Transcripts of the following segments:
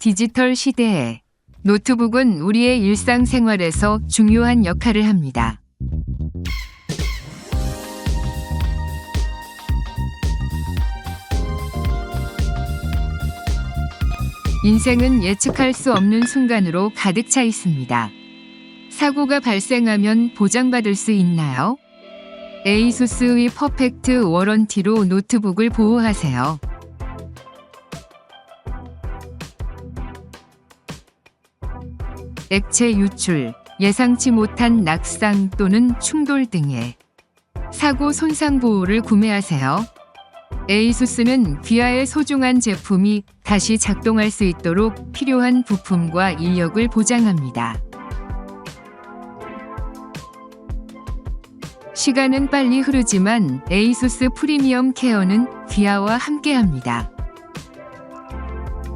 디지털 시대에 노트북은 우리의 일상생활에서 중요한 역할을 합니다. 인생은 예측할 수 없는 순간으로 가득 차 있습니다. 사고가 발생하면 보장받을 수 있나요? 에이수스의 퍼펙트 워런티로 노트북을 보호하세요. 액체 유출, 예상치 못한 낙상 또는 충돌 등의 사고 손상 보호를 구매하세요. 에이수스는 귀하의 소중한 제품이 다시 작동할 수 있도록 필요한 부품과 인력을 보장합니다. 시간은 빨리 흐르지만 에이수스 프리미엄 케어는 귀하와 함께합니다.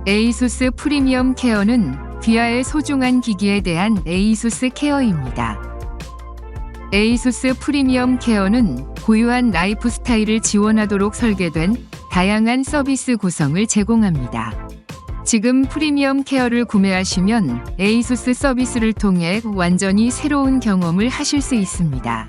에이수스 프리미엄 케어는 귀하의 소중한 기기에 대한 에이수스 케어입니다. 에이수스 프리미엄 케어는 고유한 라이프 스타일을 지원하도록 설계된 다양한 서비스 구성을 제공합니다. 지금 프리미엄 케어를 구매하시면 에이수스 서비스를 통해 완전히 새로운 경험을 하실 수 있습니다.